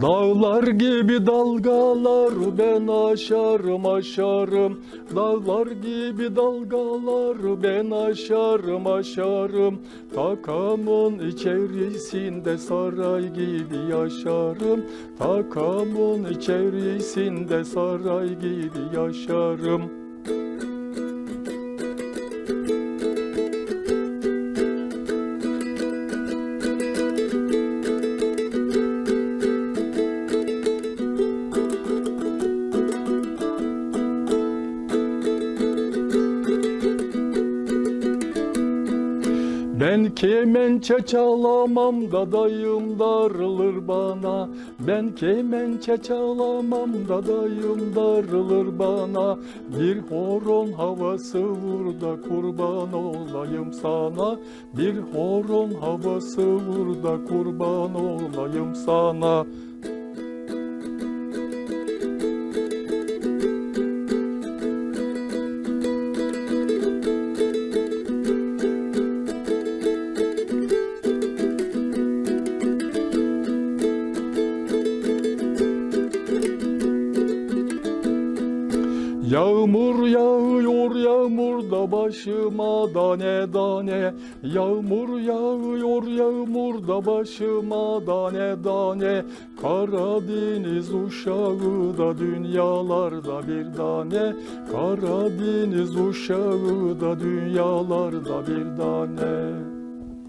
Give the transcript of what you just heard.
Dağlar gibi dalgalar ben aşarım aşarım. Dağlar gibi dalgalar ben aşarım aşarım. Takamın içerisinde saray gibi yaşarım. Takamın içerisinde saray gibi yaşarım Ben kemençe çalamam da dayım darılır bana. Ben kemençe çalamam da dayım darılır bana. Bir horon havası vur da kurban olayım sana. Bir horon havası vur da kurban olayım sana Yağmur yağıyor yağmur da başıma dane dane. Yağmur yağıyor yağmur da başıma dane dane. Karadeniz uşağı da dünyalarda bir tane. Karadeniz uşağı da dünyalarda bir tane